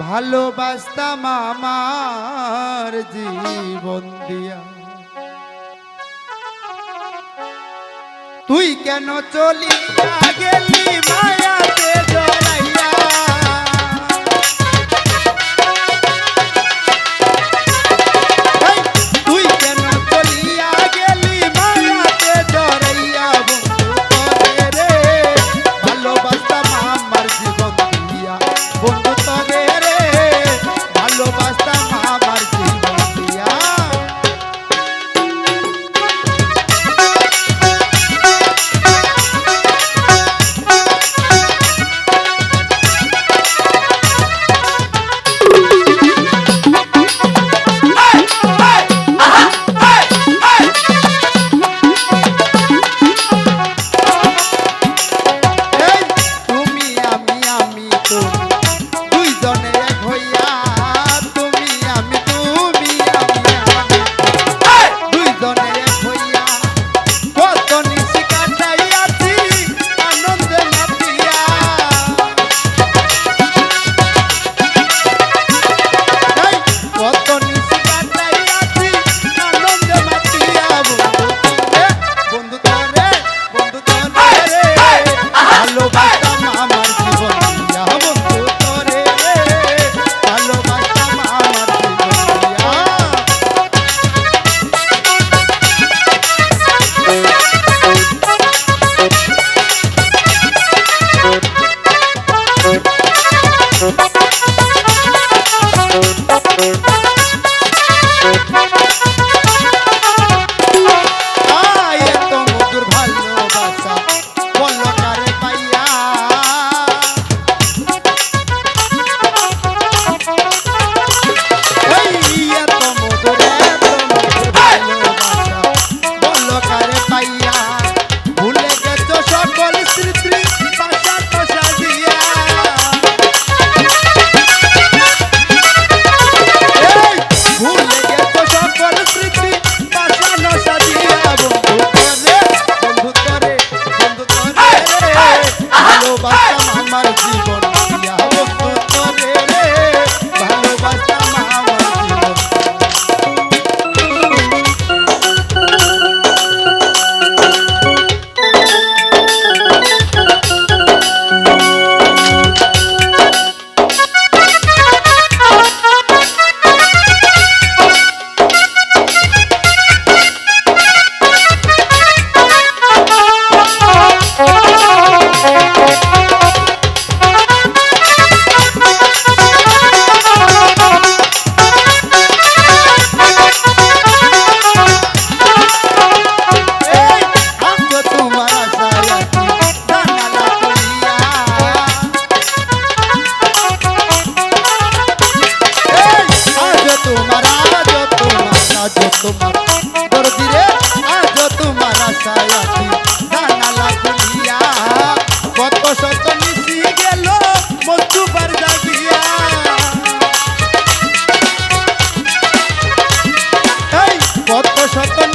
ভালোবাসতাম আমার জীবন দিয়া। তুই কেন চলিয়া গেলি মায়া? Thank you. শত